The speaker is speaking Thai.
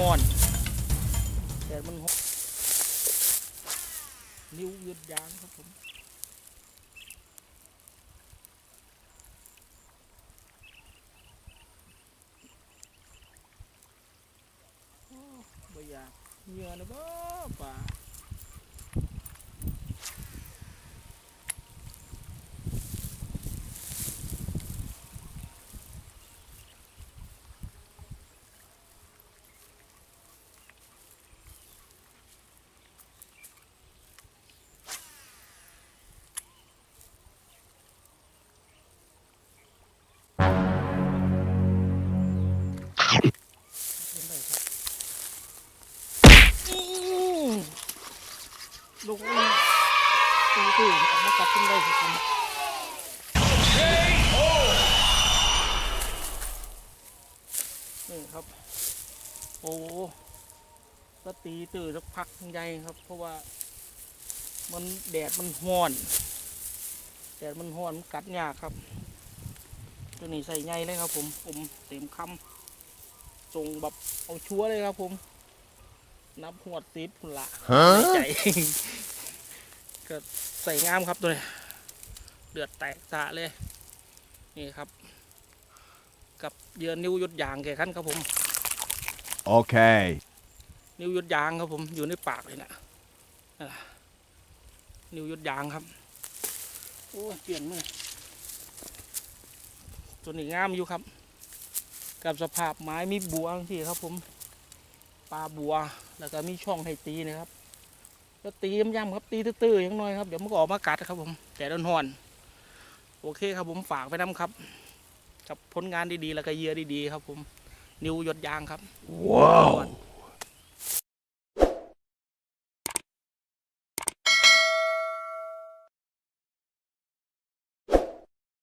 ห่อนแต่มันนิ้วยืดยางครับผมไม่อยากเหงื่อนะบ่ป่า เห็นได้ครับอื้อลูกนี่ตีตีออกมากัดขึ้นได้ครับผมนี่ครับ โอ้ก็ตีตื่นสักพักใหญ่ครับ เพราะว่า มันแดดมันห้อน แดดมันห้อนมันกัดยากครับ ตัวนี้ใส่ใหญ่เลยครับผมผมเต็มคำ ส่งแบบเอาชัวร์เลยครับผม นับหวดซิปพุ่นละในใจก็ใส่งามครับตัวนี้เดือดแตกสะเลย นี่ครับ กับเหยือนิ้วหยุดยางแก่ขั้นครับผม Okay. นิ้วหยุดยางครับผม อยู่ในปากเลยนะนั่นล่ะนิ้วหยุดยางครับ โอ้เปลี่ยนมือตัวนี้งามอยู่ครับ กับสภาพไม้มีบัวที่ครับผมปลาบัวแล้วก็มีช่องให้ตีนะครับก็ตีย่ำๆครับตีตื้อๆอย่างน้อยครับเดี๋ยวมันก็ออกมากัดครับผม แต่ดนหอน โอเคครับผมฝากไปน้ำครับกับผลงานดีๆ แล้วก็เยื่อดีๆ ครับผม นิวยดยางครับ ว้าว